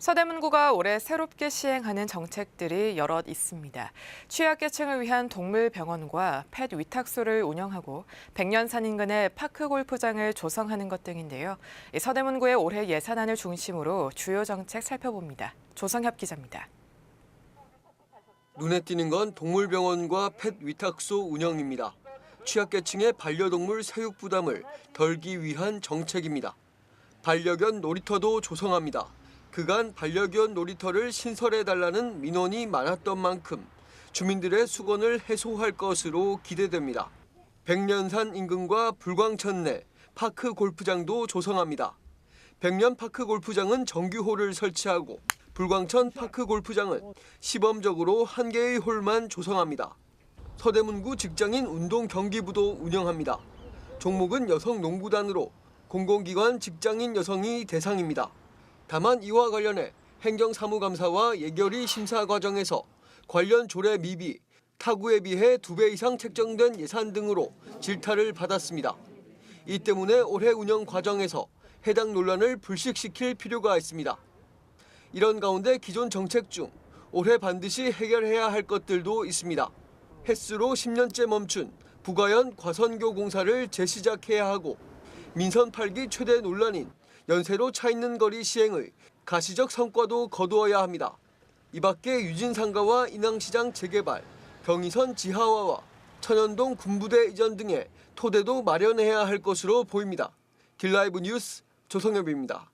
서대문구가 올해 새롭게 시행하는 정책들이 여럿 있습니다. 취약계층을 위한 동물병원과 펫 위탁소를 운영하고 백년산 인근의 파크 골프장을 조성하는 것 등인데요. 이 서대문구의 올해 예산안을 중심으로 주요 정책 살펴봅니다. 조성협 기자입니다. 눈에 띄는 건 동물병원과 펫 위탁소 운영입니다. 취약계층의 반려동물 사육 부담을 덜기 위한 정책입니다. 반려견 놀이터도 조성합니다. 그간 반려견 놀이터를 신설해달라는 민원이 많았던 만큼 주민들의 수건을 해소할 것으로 기대됩니다. 백년산 인근과 불광천 내 파크 골프장도 조성합니다. 백년 파크 골프장은 정규홀을 설치하고 불광천 파크 골프장은 시범적으로 한 개의 홀만 조성합니다. 서대문구 직장인 운동 경기부도 운영합니다. 종목은 여성 농구단으로 공공기관 직장인 여성이 대상입니다. 다만 이와 관련해 행정사무감사와 예결위 심사 과정에서 관련 조례 미비, 타구에 비해 두 배 이상 책정된 예산 등으로 질타를 받았습니다. 이 때문에 올해 운영 과정에서 해당 논란을 불식시킬 필요가 있습니다. 이런 가운데 기존 정책 중 올해 반드시 해결해야 할 것들도 있습니다. 횟수로 10년째 멈춘 부가연 과선교 공사를 재시작해야 하고 민선 8기 최대 논란인 연세로 차 있는 거리 시행의 가시적 성과도 거두어야 합니다. 이 밖에 유진상가와 인왕시장 재개발, 경의선 지하화와 천연동 군부대 이전 등의 토대도 마련해야 할 것으로 보입니다. 길라이브 뉴스 조성엽입니다.